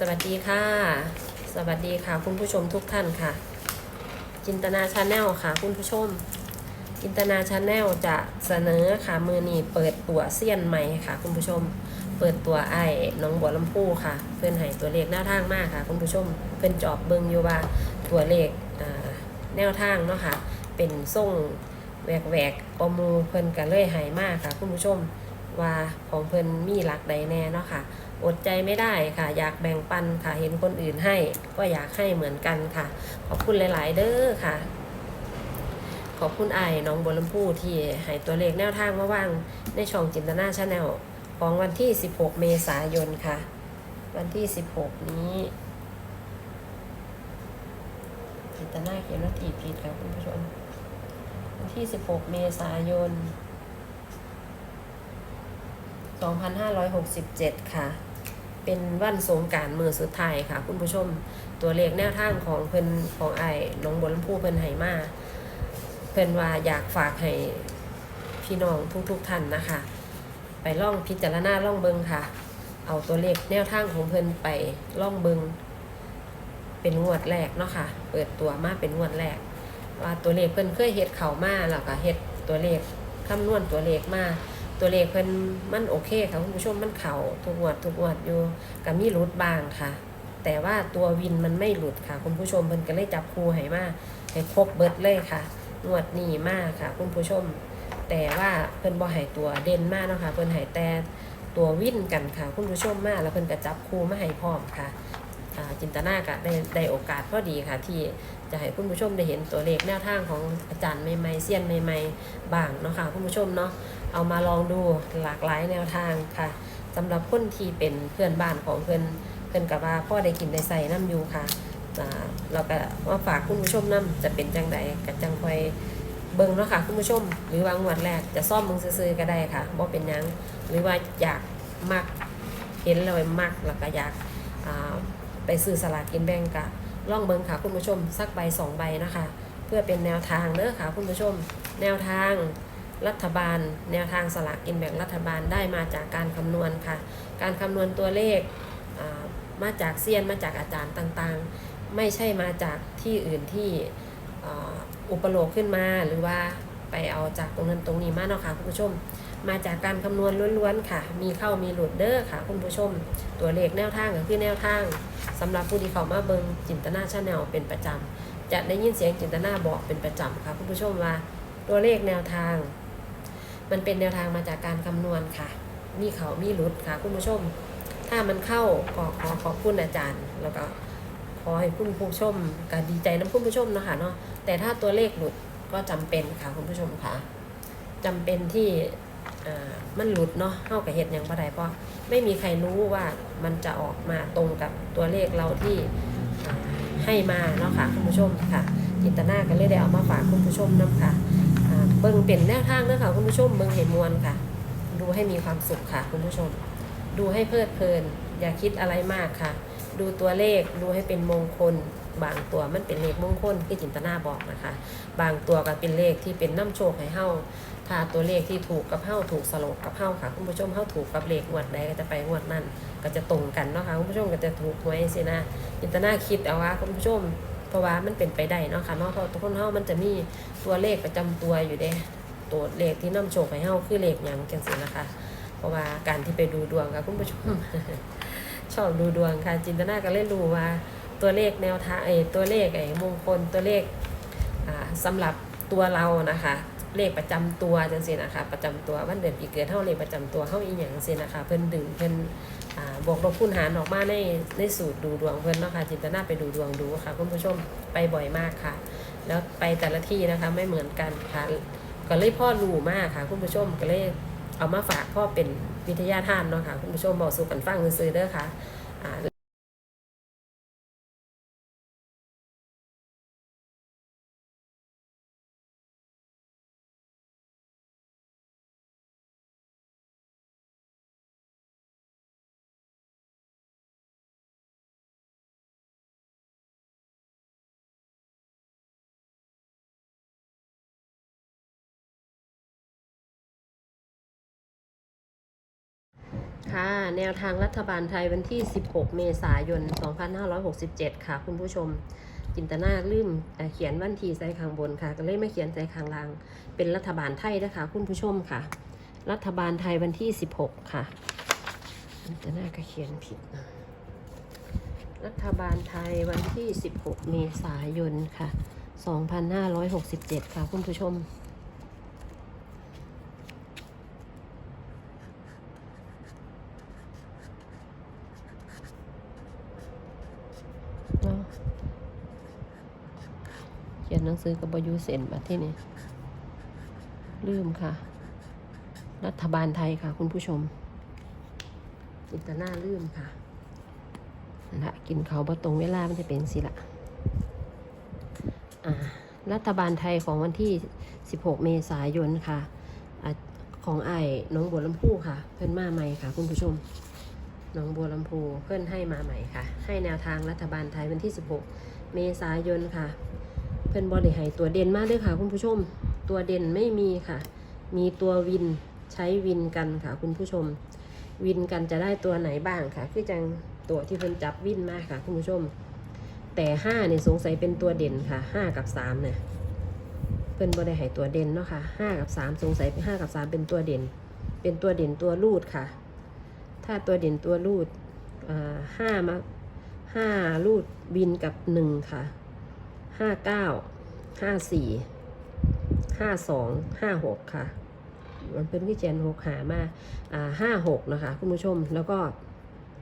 สวัสดีค่ะ สวัสดีค่ะ คุณผู้ชมทุกท่านค่ะ จินตนาชาแนลค่ะ คุณผู้ชม จินตนาชาแนลจะเสนอค่ะมือนี่เปิดตัวเซียนใหม่ค่ะ คุณผู้ชม เปิดตัวไอ้น้องบัวลำพูค่ะ เพื่อนให้ตัวเลขแนวทางมากค่ะ คุณผู้ชมเพื่อนจอบเบิงอยู่ว่าตัวเลขแนวทางเนาะค่ะ เป็นส่งแหวกแหวกกอมูเพิ่นกันเลยหายมากค่ะ คุณผู้ชม ว่าของเพิ่นมีหลักใดแน่เนาะค่ะ อดใจไม่ได้ค่ะ อยากแบ่งปันค่ะ เห็นคนอื่นให้ ก็อยากให้เหมือนกันค่ะ ขอบคุณหลาย ๆ เด้อค่ะ ขอบคุณไอ้น้องบัวลำพูที่ให้ตัวเลขแนวทางมาว่างในช่องจินตนาชาแนลของวันที่ 16 เมษายนค่ะ วันที่ 16 นี้จินตนาเขียนว่าตีผิดค่ะคุณผู้ชมวันที่ 16 เมษายน 2567 ค่ะ เป็นวันสงการมือสุดท้ายค่ะ คุณผู้ชมตัวเลขแนวทางของเพิ่นของไอ้น้องบัวลำพูเพิ่นให้มาเพิ่นว่าอยากฝากให้พี่น้องทุกๆท่านนะคะ ไปล่องพิจารณาล่องเบิงค่ะ เอาตัวเลขแนวทางของเพิ่นไปล่องเบิงเป็นงวดแรกเนาะค่ะ เปิดตัวมาเป็นงวดแรก ว่าตัวเลขเพิ่นเคยเฮ็ดเข่ามาแล้วก็เฮ็ดตัวเลขคำนวณตัวเลขมา ตัวเลขเพิ่นมันโอเคค่ะคุณผู้ชมมันเข่าทุกงวดทุกงวดอยู่ก็มีรุดบ้างค่ะ แต่ว่าตัววินมันไม่หลุดค่ะ คุณผู้ชมเพิ่นก็เลยจับคู่ให้มาให้ครบเบิดเลยค่ะงวดนี้มากค่ะ คุณผู้ชม แต่ว่าเพิ่นบ่ให้ตัวเด่นมากเนาะค่ะเพิ่นให้แต่ตัววิ่นกันค่ะ คุณผู้ชมมากแล้วเพิ่นก็จับคู่มาให้พร้อมค่ะ จินตนาก็ได้ได้โอกาสพอดีค่ะ ที่จะให้คุณผู้ชมได้เห็นตัวเลขแนวทางของอาจารย์ใหม่ๆเซียนใหม่ๆบ้างเนาะค่ะคุณผู้ชมเนาะเอามาลองดูหลากหลายแนวทางค่ะสำหรับคนที่เป็นเพื่อนบ้านของเพิ่อนเพิ่อนกับว่าพ่อได้กินได้ใส่น้ำอยู่ค่ะเราก็ว่าฝากคุณผู้ชมน้ำจะเป็นจังใดกับจังคอยเบิ่งเนาะค่ะคุณผู้ชม หรือวางวดแรกจะซ่อมมึงซื้อก็ได้ค่ะบ่เป็นยังหรือว่าอยากมักเห็นเลยมักแล้วก็อยากอ่า ไปซื้อสลากกินแบ่งกะล่องเบิงค่ะคุณผู้ชมสักใบสองใบนะคะ เพื่อเป็นแนวทางเด้อค่ะคุณผู้ชม แนวทางรัฐบาล แนวทางสลากกินแบ่งรัฐบาลได้มาจากการคำนวณค่ะ การคำนวณตัวเลขมาจากเซียนมาจากอาจารย์ต่างๆ ไม่ใช่มาจากที่อื่นที่อุปโลกขึ้นมาหรือว่า ไปเอาจากตรงนั้นตรงนี้มาเนาะค่ะคุณผู้ชม มาจากการคำนวณล้วนๆค่ะ มีเข้ามีหลุดเด้อค่ะคุณผู้ชม ตัวเลขแนวทางก็คือแนวทางสำหรับผู้ที่เขามาเบิงจินตนาชาแนลเป็นประจำจะได้ยินเสียงจินตนาบอกเป็นประจำค่ะคุณผู้ชมว่าตัวเลขแนวทาง มันเป็นแนวทางมาจากการคำนวณค่ะ มีเขามีหลุดค่ะคุณผู้ชม ถ้ามันเข้าก็ขอขอบคุณอาจารย์ แล้วก็ขอให้คุณผู้ชมก็ดีใจน้ำคุณผู้ชมเนาะค่ะเนาะแต่ถ้าตัวเลขหลุด ก็จำเป็นค่ะคุณผู้ชมค่ะจำเป็นที่มันหลุดเนาะเข้ากับเหตุอย่างได้เพราะไม่มีใครรู้ว่ามันจะออกมาตรงกับตัวเลขเราที่ให้มาเนาะค่ะคุณผู้ชมค่ะจินตนาก็เลยได้เอามาฝากคุณผู้ชมนํค่ะเบิ่งเป็นแนวทางเด้อค่ะคุณผู้ชมเบิ่งเห็นมวลค่ะ ดูให้มีความสุขค่ะคุณผู้ชม ดูให้เพลิดเพลิน อย่าคิดอะไรมากค่ะ ดูตัวเลขดูให้เป็นมงคล บางตัวมันเป็นเลขมงคลที่จินตนาบอกนะคะ บางตัวก็เป็นเลขที่เป็นน้ำโชคให้เฮาถ้าตัวเลขที่ถูกกับเฮาถูกสลบกับเฮาค่ะคุณผู้ชมเฮาถูกกับเลขงวดใดก็จะไปงวดนั้นก็จะตรงกันเนาะค่ะคุณผู้ชมก็จะถูกหวยสินะจินตนาคิดเอาว่าคุณผู้ชมเพราะว่ามันเป็นไปได้เนาะค่ะเนาะเพราะทุกคนเฮามันจะมีตัวเลขประจำตัวอยู่เด้ตัวเลขที่น้ำโชคให้เฮาคือเลขหยังจังซี่นะคะ เพราะว่าการที่ไปดูดวงค่ะคุณผู้ชมชอบดูดวงค่ะจินตนาก็เลยรู้ว่า ตัวเลขแนวทางไอ้ตัวเลขไอ้มงคลตัวเลขอ่าสำหรับตัวเรานะคะ เลขประจำตัวจังซี่นะคะ ประจำตัววันเดือนปีเกิดเท่าเลขประจำตัวเท่าอีหยังจังซี่นะคะ เพิ่นดึงเพิ่นอ่าบวกลบคูณหารออกมาในในสูตรดูดวงเพิ่นเนาะค่ะจินตนาไปดูดวงดูค่ะคุณผู้ชมไปบ่อยมากค่ะ แล้วไปแต่ละที่นะคะไม่เหมือนกันค่ะก็เลยพ่อรู้มากค่ะ คุณผู้ชมก็เลยเอามาฝากพ่อเป็นวิทยาทานเนาะค่ะคุณผู้ชมบอกสู่กันฟังซื้อเด้อค่ะ ค่ะ แนวทางรัฐบาลไทยวันที่ 16 เมษายน 2567 ค่ะ คุณผู้ชม จินตนาลืมเขียนวันที่ใส่ข้างบนค่ะ ก็เลยไม่เขียนใส่ข้างล่าง เป็นรัฐบาลไทยนะคะ คุณผู้ชมค่ะ รัฐบาลไทยวันที่ 16 ค่ะ จินตนาก็เขียนผิดนะรัฐบาลไทยวันที่ 16 เมษายนค่ะ 2567 ค่ะ คุณผู้ชม เนาะ เขียนหนังสือกับบอยูเซนมาที่นี่ลืมค่ะ รัฐบาลไทยค่ะ คุณผู้ชมจินตนาลืมค่ะนั่นละกินเขาวบ่ตรงเวลามันจะเป็นสิละอ่ารัฐบาลไทยของวันที่ 16 เมษายนค่ะอะของไอ้ายน้องบัวลำพูค่ะ เพื่อนมาใหม่ค่ะ คุณผู้ชมหนองบัวลำพูเพื่อนให้มาใหม่ค่ะ ให้แนวทางรัฐบาลไทยวันที่ 16 เมษายนค่ะ เพื่อนบริหายตัวเด่นมากเลยค่ะ คุณผู้ชม ตัวเด่นไม่มีค่ะ มีตัววินใช้วินกันค่ะ คุณผู้ชม วินกันจะได้ตัวไหนบ้างค่ะ คือจังตัวที่เพิ่อนจับวินมาค่ะ คุณผู้ชม แต่5เนี่ยสงสัยเป็นตัวเด่นค่ะ5กับ3เนี่ยเพิ่อนบริหายตัวเด่นเนาะค่ะ5กับ3สงสัยเป็น5กับ3เป็นตัวเด่น เป็นตัวเด่นตัวรูดค่ะ ถ้าตัวเด่นตัวรูดห้ามาห้ารูดวินกับหนึ่งค่ะ ห้าเก้าห้าสี่ห้าสองห้าหกค่ะ มันเป็นวิเจนหกหามาอ่าห้าหกนะคะ คุณผู้ชมแล้วก็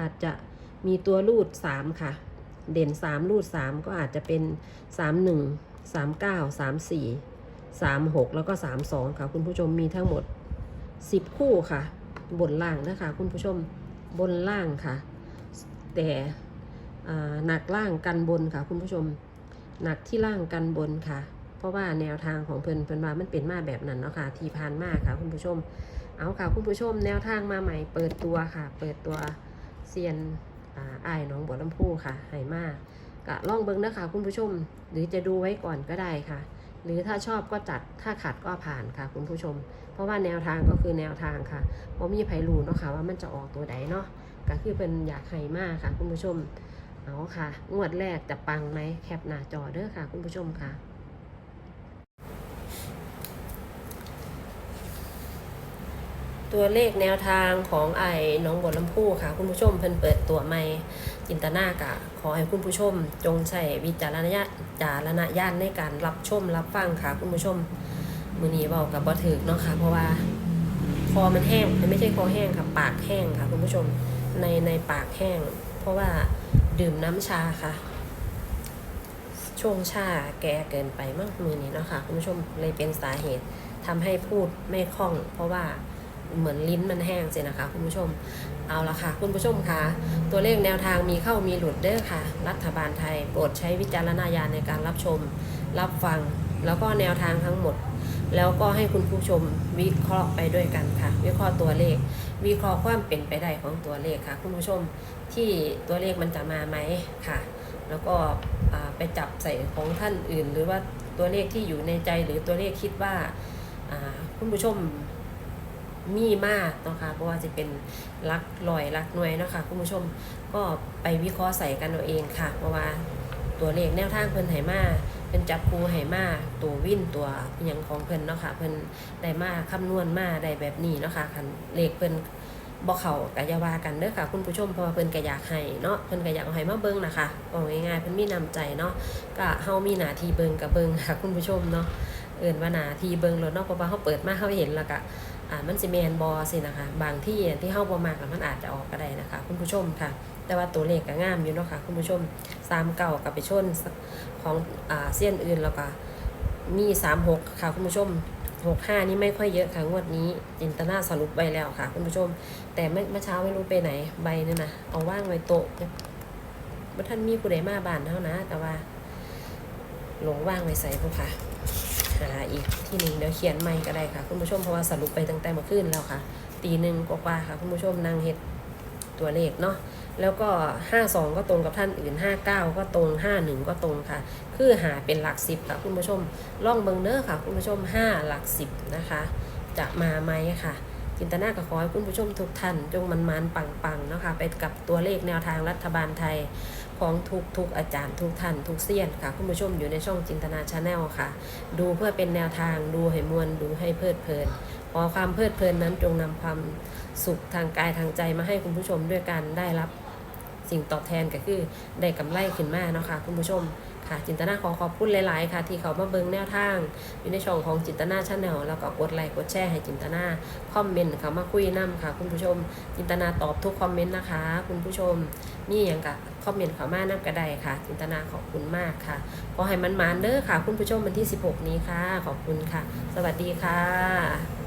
อาจจะมีตัวรูดสามค่ะ เด่นสามรูดสามก็อาจจะเป็นสามหนึ่งสามเก้าสามสี่สามหกแล้วก็สามสองค่ะ คุณผู้ชมมีทั้งหมดสิบคู่ค่ะ บนล่างนะคะ คุณผู้ชมบนล่างค่ะ แต่อ่าหนักล่างกันบนค่ะ คุณผู้ชม หนักที่ล่างกันบนค่ะ เพราะว่าแนวทางของเพิ่นเพิ่นว่ามันเป็นมาแบบนั้นเนาะค่ะ ทีพานมากค่ะคุณผู้ชม เอาค่ะคุณผู้ชม แนวทางมาใหม่เปิดตัวค่ะ เปิดตัวเซียนอ่าอ้ายน้องบัวลำพูค่ะให้มากกะล่องเบิ้งนะคะคุณผู้ชม หรือจะดูไว้ก่อนก็ได้ค่ะ หรือถ้าชอบก็จัดถ้าขัดก็ผ่านค่ะคุณผู้ชม เพราะว่าแนวทางก็คือแนวทางค่ะเพราะมีไผรู้เนาะค่ะว่ามันจะออกตัวใดเนาะก็คือเป็นอยากให้มากค่ะคุณผู้ชม เอาค่ะ งวดแรกจะปังไหมแคปหน้าจอเด้อค่ะ คุณผู้ชมค่ะ ตัวเลขแนวทางของไอ้น้องบัวลำพูค่ะ คุณผู้ชมเพิ่นเปิดตัวใหม่จินตนากะ ขอให้คุณผู้ชม จงใช้วิจารณญาณจารณญาณในการรับชมรับฟังค่ะ คุณผู้ชมมือนี้เบากับบ่ถึกเนาะค่ะ เพราะว่าคอมันแห้งไม่ใช่คอแห้งค่ะ ปากแห้งค่ะ คุณผู้ชมในในปากแห้ง เพราะว่า ดื่มน้ำชาค่ะช่วงชาแก่เกินไปมากมือนี้เนาะค่ะคุณผู้ชมเลยเป็นสาเหตุทำให้พูดไม่คล่อง เพราะว่าเหมือนลิ้นมันแห้งเสินะคะ คุณผู้ชมเอาละค่ะ คุณผู้ชมคะตัวเลขแนวทางมีเข้ามีหลุดเด้อค่ะ รัฐบาลไทยโปรดใช้วิจารณญาณในการรับชม รับฟัง แล้วก็แนวทางทั้งหมด แล้วก็ให้คุณผู้ชมวิเคราะห์ไปด้วยกันค่ะ วิเคราะห์ตัวเลข วิเคราะห์ความเป็นไปได้ของตัวเลขค่ะ คุณผู้ชมที่ตัวเลขมันจะมาไหมค่ะ แล้วก็ไปจับใส่ของท่านอื่น หรือว่าตัวเลขที่อยู่ในใจหรือตัวเลขคิดว่าคุณผู้ชมมีมากนะคะเพราะว่าจะเป็นลักลอยลักหน่วยนะคะคุณผู้ชมก็ไปวิเคราะห์ใส่กันเอาเองค่ะ เพราะว่า ตัวเลขแนวทางเพิ่นไหมาเป็นจับครูให้มาตัววิ่นตัวอย่างของเพิ่นเนาะค่ะเพิ่นได้มาคำนวณมาได้แบบนี้เนาะค่ะคันเลขเพิ่นบ่เขาก็อย่าวากันเด้อค่ะ คุณผู้ชมเพราะว่าเพิ่นก็อยากให้เนาะเพิ่นก็อยากเอาให้มาเบิ่งนะคะบอกง่ายๆเพิ่นมีน้ำใจเนาะก็เฮามีหน้าที่เบิ่งก็เบิ่งค่ะ คุณผู้ชมเนาะเอิ้นว่าหน้าที่เบิ่งแล้วเนาะเพราะว่าเฮาเปิดมาเฮาเห็นแล้วก็ อ่ามันสิแมนบ่สินะคะ บางที่ที่เฮาบ่มักอะมันอาจจะออกก็ได้นะคะ คุณผู้ชมค่ะ แต่ว่าตัวเลขก็งามอยู่เนาะค่ะคุณผู้ชม3เก่ากับไปชนของอ่าเส้นอื่นแล้วก็มีสามหกค่ะคุณผู้ชมหกห้านี่ไม่ค่อยเยอะค่ะงวดนี้ จินตนาสรุปไปแล้วค่ะ คุณผู้ชม แต่เมื่อเช้าไม่รู้ไปไหนใบนี่นะเอาว่างไว้โต๊ะเมื่อท่านมีผู้ใดมาบ้านเท่านะ แต่ว่า หลงว่างไว้ใส่พวกค่ะาอีกที่หนึ่งเดี๋ยวเขียนใหม่ก็ได้ค่ะคุณผู้ชมเพราะว่าสรุปไปตั้งแต่เมื่อคืนแล้วค่ะ ตีหนึ่งกว่าๆค่ะคุณผู้ชมนั่งเฮ็ดตัวเลขเนาะแล้วก็ 52 ก็ตรงกับท่านอื่น 59 ก็ตรง 51 ก็ตรงค่ะ คือหาเป็นหลัก 10 ค่ะ คุณผู้ชมล่องเบิงเนอร์ค่ะ คุณผู้ชม 5 หลัก 10 นะคะ จะมาไหมค่ะ จินตนาก็ขอให้คุณผู้ชมทุกท่าน จงมันมันปังๆเนาะค่ะไปกับตัวเลขแนวทางรัฐบาลไทย ของทุกทุกอาจารย์ทุกท่านทุกเซียนค่ะ คุณผู้ชมอยู่ในช่องจินตนาชาแนลค่ะ ดูเพื่อเป็นแนวทางดูให้มวลดูให้เพลิดเพลินขอความเพลิดเพลินนั้นจงนำความสุขทางกายทางใจมาให้คุณผู้ชมด้วยการได้รับสิ่งตอบแทนก็คือได้กำไรขึ้นมาเนาะค่ะคุณผู้ชม ค่ะ จินตนาขอขอบคุณหลาย ๆ ค่ะ ที่เขามาเบิงแนวทาง อยู่ในช่องของจินตนาชาแนลแล้วก็กดไลค์กดแชร์ให้จินตนาคอมเมนต์เขามาคุยนํค่ะ คุณผู้ชม จินตนาตอบทุกคอมเมนต์นะคะ คุณผู้ชมนี่อย่างกับคอมเมนต์เขามานํกระไดค่ะ จินตนาขอบคุณมากค่ะขอให้มันมานเด้อค่ะ คุณผู้ชมวันที่ 16 นี้ค่ะ ขอบคุณค่ะ สวัสดีค่ะ